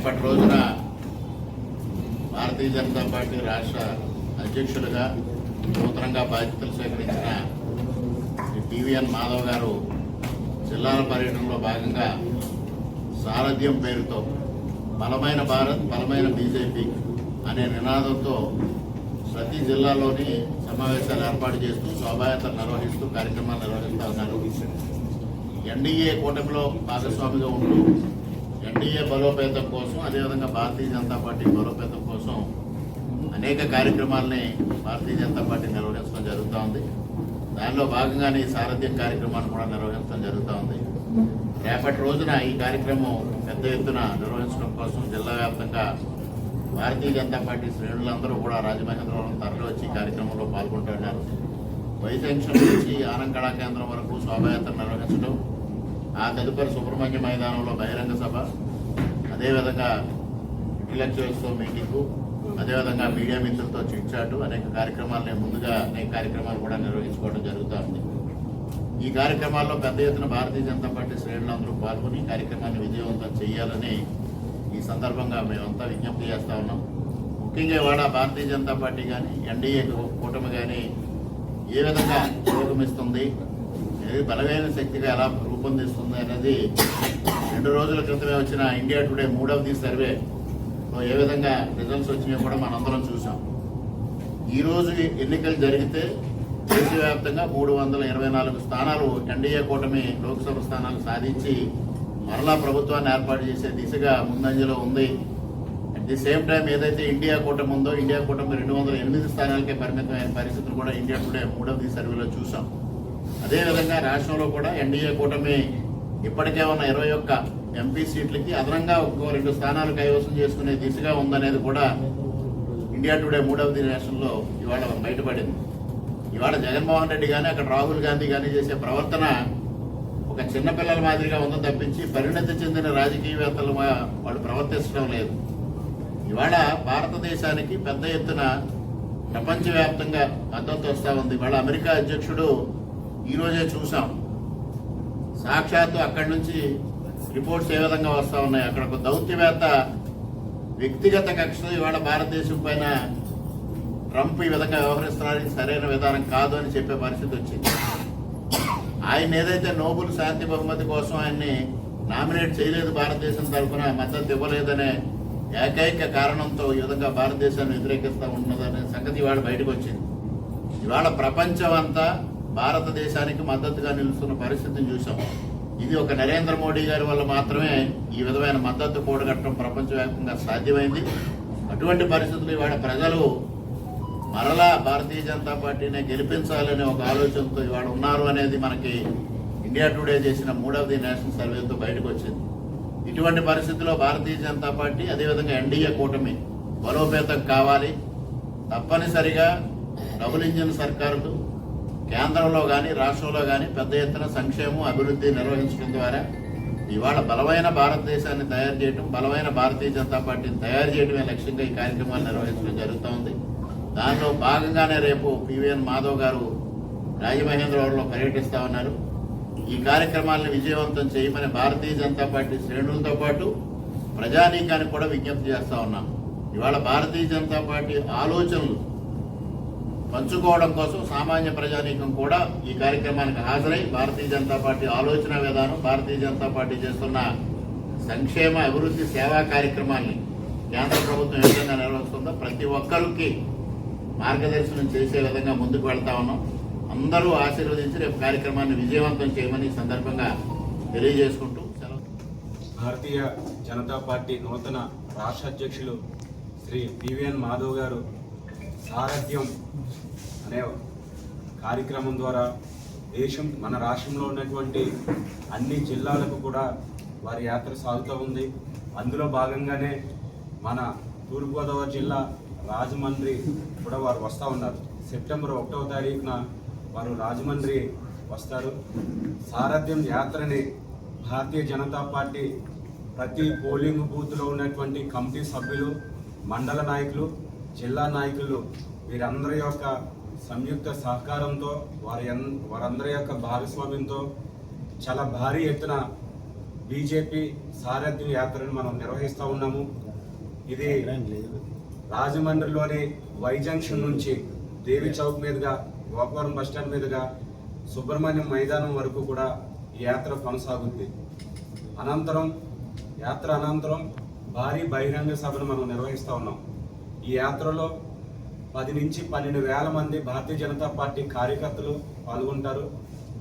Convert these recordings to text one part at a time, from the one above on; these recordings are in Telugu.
రేపటి రోజున భారతీయ జనతా పార్టీ రాష్ట్ర అధ్యక్షులుగా నూతనంగా బాధ్యతలు స్వీకరించిన పివిఎన్ మాధవ్ గారు జిల్లాల పర్యటనలో భాగంగా సారథ్యం పేరుతో బలమైన భారత్ బలమైన బీజేపీ అనే నినాదంతో ప్రతి జిల్లాలోని సమావేశాలు ఏర్పాటు చేస్తూ శోభాయాత్ర నిర్వహిస్తూ కార్యక్రమాలు నిర్వహిస్తూ ఉన్నారు. ఎన్డీఏ కూటమిలో భాగస్వామిగా ఉంటూ ఎన్డీఏ బలోపేతం కోసం అదేవిధంగా భారతీయ జనతా పార్టీ బలోపేతం కోసం అనేక కార్యక్రమాలని భారతీయ జనతా పార్టీ నిర్వహించడం జరుగుతూ ఉంది. దానిలో భాగంగానే ఈ సారథ్యం కార్యక్రమాన్ని కూడా నిర్వహించడం జరుగుతూ ఉంది. రేపటి రోజున ఈ కార్యక్రమం పెద్ద ఎత్తున నిర్వహించడం కోసం జిల్లా వ్యాప్తంగా భారతీయ జనతా పార్టీ శ్రేణులందరూ కూడా రాజమహేంద్రవరం తరలి వచ్చి ఈ కార్యక్రమంలో పాల్గొంటున్నారు వైజంక్షన్ నుంచి ఆనంకళా కేంద్రం వరకు శోభాయాత్ర నిర్వహించడం ఆ తదుపరి సుబ్రహ్మణ్య మైదానంలో బహిరంగ సభ. అదేవిధంగా ఇంటలెక్చువల్స్తో మీటింగు అదేవిధంగా మీడియా మిత్రులతో చిట్చాటు అనేక కార్యక్రమాలని ముందుగా అనేక కార్యక్రమాలు కూడా నిర్వహించుకోవడం జరుగుతూ ఉంది. ఈ కార్యక్రమాల్లో పెద్ద ఎత్తున భారతీయ జనతా పార్టీ శ్రేణులందరూ పాల్గొని కార్యక్రమాన్ని విజయవంతం చేయాలని ఈ సందర్భంగా మేమంతా విజ్ఞప్తి చేస్తూ ఉన్నాం. ముఖ్యంగా ఇవాళ భారతీయ జనతా పార్టీ కానీ ఎన్డీఏ కూటమి కానీ ఏ విధంగా పురోగమిస్తుంది బలమైన శక్తిగా ఎలా రూపొందిస్తుంది అనేది రెండు రోజుల క్రితమే వచ్చిన ఇండియా టుడే మూడవది సర్వేలో ఏ విధంగా రిజల్ట్స్ వచ్చినాయో కూడా మనందరం చూసాం ఈ రోజు ఎన్నికలు జరిగితే దేశవ్యాప్తంగా మూడు వందల ఇరవై నాలుగు స్థానాలు ఎన్డీఏ కూటమి లోక్సభ స్థానాలు సాధించి మరలా ప్రభుత్వాన్ని ఏర్పాటు చేసే దిశగా ముందంజలో ఉంది. అట్ ది సేమ్ టైం ఏదైతే ఇండియా కూటమి ఉందో ఇండియా కూటమి రెండు వందల ఎనిమిది స్థానాలకే పరిమితమైన పరిస్థితులు కూడా ఇండియా టుడే మూడవది సర్వేలో చూసాం అదేవిధంగా రాష్ట్రంలో కూడా ఎన్డీఏ కూటమి ఇప్పటికే ఉన్న ఇరవై ఒక్క ఎంపీ సీట్లకి అదనంగా ఒక్కో రెండు స్థానాలు కైవసం చేసుకునే దిశగా ఉందనేది కూడా ఇండియా టుడే మూడవది దినేషన్లో ఇవాళ బయటపడింది. ఇవాళ జగన్మోహన్ రెడ్డి కానీ అక్కడ రాహుల్ గాంధీ కానీ చేసే ప్రవర్తన ఒక చిన్నపిల్లల మాదిరిగా ఉందని తప్పించి పరిణతి చెందిన రాజకీయవేత్తలు మా- వాళ్ళు ప్రవర్తించడం లేదు. ఇవాళ భారతదేశానికి పెద్ద ఎత్తున ప్రపంచవ్యాప్తంగా మద్దతు వస్తూ ఉంది. ఇవాళ అమెరికా అధ్యక్షుడు ఈరోజే చూసాం. సాక్షాత్తు అక్కడి నుంచి రిపోర్ట్స్ ఏ విధంగా వస్తూ ఉన్నాయి? అక్కడ ఒక దౌత్యవేత్త వ్యక్తిగత కక్షలు ఇవాళ భారతదేశం పైన ట్రంప్ ఈ విధంగా వ్యవహరిస్తున్నారు ఇది సరైన విధానం కాదు అని చెప్పే పరిస్థితి వచ్చింది. ఆయన ఏదైతే నోబుల్ శాంతి బహుమతి కోసం ఆయన్ని నామినేట్ చేయలేదు భారతదేశం తరఫున మద్దతు ఇవ్వలేదనే ఏకైక కారణంతో ఈ విధంగా భారతదేశాన్ని వ్యతిరేకిస్తూ ఉన్నదనే సంగతి ఇవాళ బయటకు వచ్చింది. ఇవాళ ప్రపంచం అంతా భారతదేశానికి మద్దతుగా నిలుస్తున్న పరిస్థితిని చూసాం ఇది ఒక నరేంద్ర మోడీ గారి వల్ల మాత్రమే ఈ విధమైన మద్దతు కూడగట్టడం ప్రపంచవ్యాప్తంగా సాధ్యమైంది. అటువంటి పరిస్థితులు ఇవాళ ప్రజలు మరలా భారతీయ జనతా పార్టీనే గెలిపించాలనే ఒక ఆలోచనతో ఇవాళ ఉన్నారు అనేది మనకి ఇండియా టుడే చేసిన మూడవది నేషనల్ సర్వేతో బయటకు వచ్చింది ఇటువంటి పరిస్థితుల్లో భారతీయ జనతా పార్టీ అదేవిధంగా ఎన్డీఏ కూటమి బలోపేతం కావాలి. తప్పనిసరిగా డబుల్ ఇంజిన్ సర్కారులు కేంద్రంలో కానీ రాష్ట్రంలో కానీ పెద్ద ఎత్తున సంక్షేమం అభివృద్ధి నిర్వహించడం ద్వారా ఇవాళ బలమైన భారతదేశాన్ని తయారు చేయడం బలమైన భారతీయ జనతా పార్టీని తయారు చేయడమే లక్ష్యంగా ఈ కార్యక్రమాలు నిర్వహించడం జరుగుతోంది. దానిలో భాగంగానే రేపు పివిఎన్ మాధవ్ గారు రాజమహేంద్రవరంలో పర్యటిస్తా ఉన్నారు. ఈ కార్యక్రమాలను విజయవంతం చేయమని భారతీయ జనతా పార్టీ శ్రేణులతో పాటు ప్రజానీకానికి కూడా విజ్ఞప్తి చేస్తూ ఉన్నాం. ఇవాళ భారతీయ జనతా పార్టీ ఆలోచనలు పంచుకోవడం కోసం సామాన్య ప్రజానీకం కూడా ఈ కార్యక్రమానికి హాజరై భారతీయ జనతా పార్టీ ఆలోచన విధానం భారతీయ జనతా పార్టీ చేస్తున్న సంక్షేమ అభివృద్ధి సేవా కార్యక్రమాన్ని కేంద్ర ప్రభుత్వం ఏ విధంగా నిర్వహిస్తుందో ప్రతి ఒక్కరికి మార్గదర్శనం చేసే విధంగా ముందుకు వెళ్తా ఉన్నాం. అందరూ ఆశీర్వదించి రేపు కార్యక్రమాన్ని విజయవంతం చేయమని సందర్భంగా తెలియజేసుకుంటూ సెలవు. భారతీయ జనతా పార్టీ నూతన రాష్ట్ర అధ్యక్షులు శ్రీ పివిఎన్ మాధవ్ గారు సారథ్యం అనే కార్యక్రమం ద్వారా దేశం మన రాష్ట్రంలో ఉన్నటువంటి అన్ని జిల్లాలకు కూడా వారి యాత్ర సాగుతూ ఉంది. అందులో భాగంగానే మన తూర్పుగోదావరి జిల్లా రాజమండ్రి కూడా వారు వస్తూ ఉన్నారు. సెప్టెంబర్ ఒకటవ తారీఖున వారు రాజమండ్రి వస్తారు. సారథ్యం యాత్రని భారతీయ జనతా పార్టీ ప్రతి పోలింగ్ బూత్లో ఉన్నటువంటి కమిటీ సభ్యులు మండల నాయకులు జిల్లా నాయకులు వీరందరి యొక్క సంయుక్త సహకారంతో వారి వారందరి యొక్క భాగస్వామ్యంతో చాలా భారీ ఎత్తున బీజేపీ సారథ్యం యాత్రను మనం నిర్వహిస్తూ ఉన్నాము. ఇది రాజమండ్రిలోని వై జంక్షన్ నుంచి దేవి చౌక్ మీదుగా గోపురం బస్టాండ్ మీదుగా సుబ్రహ్మణ్యం మైదానం వరకు కూడా ఈ యాత్ర కొనసాగుద్ది. అనంతరం యాత్ర అనంతరం భారీ బహిరంగ సభను మనం నిర్వహిస్తూ ఉన్నాం. ఈ యాత్రలో పది నుంచి పన్నెండు వేల మంది భారతీయ జనతా పార్టీ కార్యకర్తలు పాల్గొంటారు.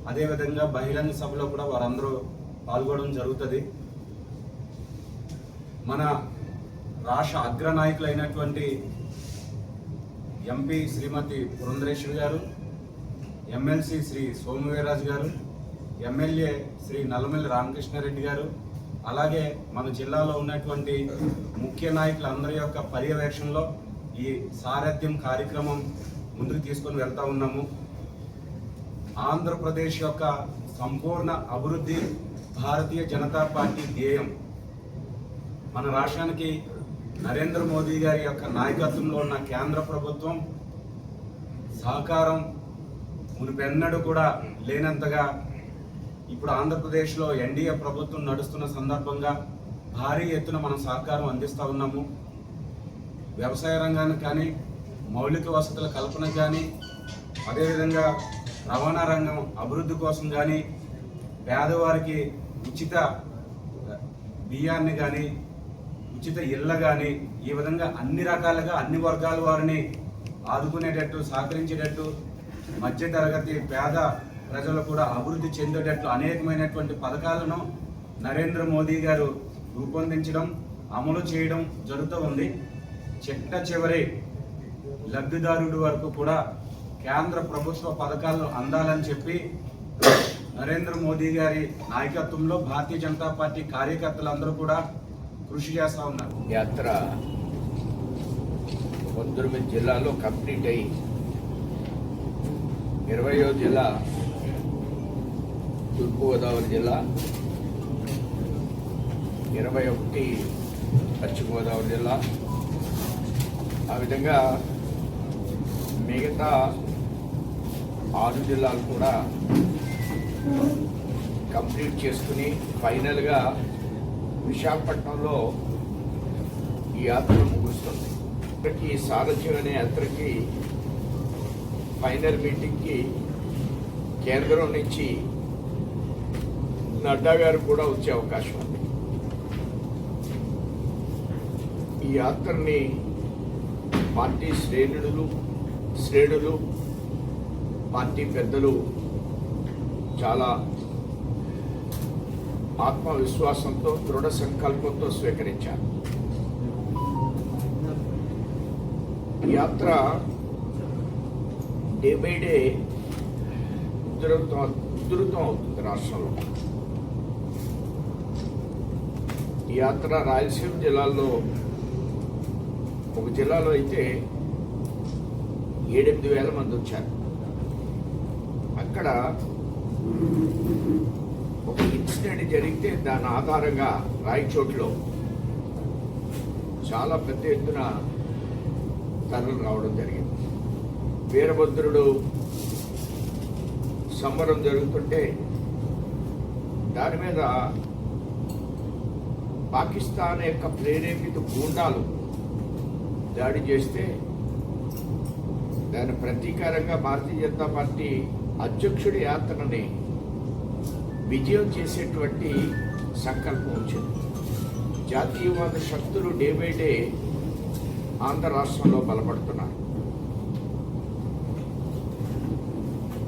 అదేవిధంగా బహిరంగ సభలో కూడా వారందరూ పాల్గొనడం జరుగుతుంది. మన రాష్ట్ర అగ్రనాయకులైనటువంటి ఎంపీ శ్రీమతి పురంధరేశ్వరి గారు ఎమ్మెల్సీ శ్రీ సోమవీరాజు గారు ఎమ్మెల్యే శ్రీ నల్లమల్లి రామకృష్ణారెడ్డి గారు అలాగే మన జిల్లాలో ఉన్నటువంటి ముఖ్య నాయకులందరి యొక్క పర్యవేక్షణలో ఈ సారథ్యం కార్యక్రమం ముందుకు తీసుకొని వెళ్తా ఉన్నాము. ఆంధ్రప్రదేశ్ యొక్క సంపూర్ణ అభివృద్ధి భారతీయ జనతా పార్టీ ధ్యేయం. మన రాష్ట్రానికి నరేంద్ర మోదీ గారి యొక్క నాయకత్వంలో ఉన్న కేంద్ర ప్రభుత్వం సహకారం మునిపెన్నడూ కూడా లేనంతగా ఇప్పుడు ఆంధ్రప్రదేశ్లో ఎన్డీఏ ప్రభుత్వం నడుస్తున్న సందర్భంగా భారీ ఎత్తున మనం సహకారం అందిస్తూ ఉన్నాము. వ్యవసాయ రంగానికి కానీ మౌలిక వసతుల కల్పన కానీ అదేవిధంగా రవాణా రంగం అభివృద్ధి కోసం కానీ పేదవారికి ఉచిత బియ్యాన్ని కానీ ఉచిత ఇళ్ళ కానీ ఈ విధంగా అన్ని రకాలుగా అన్ని వర్గాల వారిని ఆదుకునేటట్టు సహకరించేటట్టు మధ్యతరగతి పేద ప్రజలు కూడా అభివృద్ధి చెందేటట్లు అనేకమైనటువంటి పథకాలను నరేంద్ర మోదీ గారు రూపొందించడం అమలు చేయడం జరుగుతూ ఉంది. చిట్ట చివరి లబ్ధిదారుడి వరకు కూడా కేంద్ర ప్రభుత్వ పథకాలు అందాలని చెప్పి నరేంద్ర మోదీ గారి నాయకత్వంలో భారతీయ జనతా పార్టీ కార్యకర్తలందరూ కూడా కృషి చేస్తూ ఉన్నారు. యాత్ర పంతొమ్మిది జిల్లాలో కంప్లీట్ అయ్యి ఇరవయో జిల్లా తూర్పుగోదావరి జిల్లా. ఇరవై ఒకటి పశ్చిమ గోదావరి జిల్లా. ఆ విధంగా మిగతా ఆరు జిల్లాలు కూడా కంప్లీట్ చేసుకుని ఫైనల్గా విశాఖపట్నంలో ఈ యాత్ర ముగుస్తుంది. ఇప్పటికీ సారథ్యం అనే యాత్రకి ఫైనల్ మీటింగ్కి కేంద్రం నుంచి నడ్డా గారు కూడా వచ్చే అవకాశం ఉంది. ఈ యాత్రని పార్టీ శ్రేణులు శ్రేణులు పార్టీ పెద్దలు చాలా ఆత్మవిశ్వాసంతో దృఢ సంకల్పంతో స్వీకరించారు. యాత్ర డే బై డే ఉధృతం ఉధృతం అవుతుంది రాష్ట్రంలో. ఈ యాత్ర రాయలసీమ జిల్లాలో ఒక జిల్లాలో అయితే ఏడెనిమిది వేల మంది వచ్చారు. అక్కడ ఒక ఇన్సిడెంట్ జరిగితే దాని ఆధారంగా రాయచోట్లో చాలా పెద్ద ఎత్తున తరలు రావడం జరిగింది. వీరభద్రుడు సంబరం జరుగుతుంటే దాని మీద పాకిస్తాన్ యొక్క ప్రేరేపిత గూండాలు దాడి చేస్తే దాని ప్రతీకారంగా భారతీయ జనతా పార్టీ అధ్యక్షుడి యాత్రని విజయం చేసేటువంటి సంకల్పం వచ్చింది. జాతీయవాద శక్తులు డే బై డే ఆంధ్ర రాష్ట్రంలో బలపడుతున్నారు.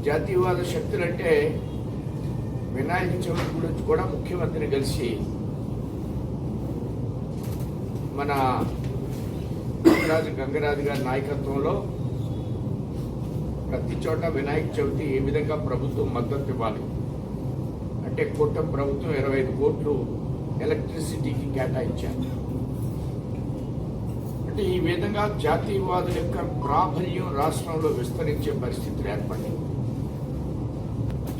జాతీయవాద శక్తులు అంటే వినాయక చవితి గురించి కూడా ముఖ్యమంత్రిని కలిసి మన గంగరాజు గంగరాజు గారి నాయకత్వంలో ప్రతి చోట వినాయక చవితి ఏ విధంగా ప్రభుత్వం మద్దతు ఇవ్వాలి? అంటే కూటమి ప్రభుత్వం ఇరవై ఐదు కోట్లు ఎలక్ట్రిసిటీకి కేటాయించారు. అంటే ఈ విధంగా జాతీయవాదుల యొక్క ప్రాబల్యం రాష్ట్రంలో విస్తరించే పరిస్థితులు ఏర్పడింది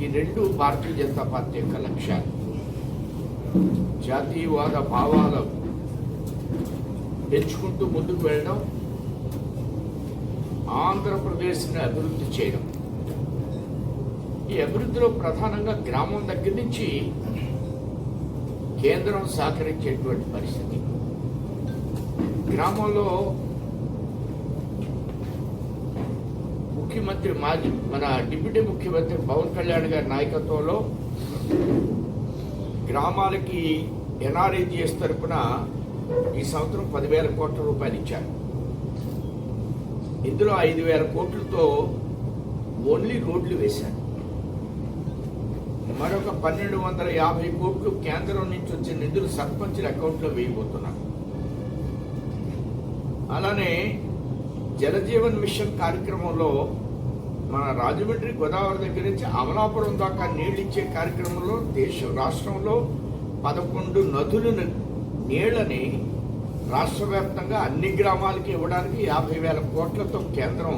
ఈ రెండు భారతీయ జనతా పార్టీ యొక్క లక్ష్యాలు. జాతీయవాద భావాల పెంచుకుంటూ ముందుకు వెళ్ళడం ఆంధ్రప్రదేశ్ని అభివృద్ధి చేయడం. ఈ అభివృద్ధిలో ప్రధానంగా గ్రామం దగ్గర నుంచి కేంద్రం సహకరించేటువంటి పరిస్థితి. గ్రామంలో ముఖ్యమంత్రి మాజీ మన డిప్యూటీ ముఖ్యమంత్రి పవన్ కళ్యాణ్ గారి నాయకత్వంలో గ్రామాలకి ఎన్ఆర్ఏజీఎస్ తరఫున ఈ సంవత్సరం పదివేల కోట్ల రూపాయలు ఇచ్చారు. ఇందులో ఐదు వేల కోట్లతో ఓన్లీ రోడ్లు వేశారు. మరొక పన్నెండు వందల యాభై కోట్లు కేంద్రం నుంచి వచ్చే నిధులు సర్పంచుల అకౌంట్లో వేయబోతున్నారు. అలానే జలజీవన్ మిషన్ కార్యక్రమంలో మన రాజమండ్రి గోదావరి దగ్గర నుంచి అమలాపురం దాకా నీళ్ళు ఇచ్చే కార్యక్రమంలో దేశం రాష్ట్రంలో పదకొండు నదులను నీళ్ళని రాష్ట్ర వ్యాప్తంగా అన్ని గ్రామాలకి ఇవ్వడానికి యాభై వేల కోట్లతో కేంద్రం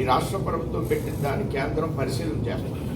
ఈ రాష్ట్ర ప్రభుత్వం పెట్టిన దాన్ని కేంద్రం పరిశీలన చేస్తుంది.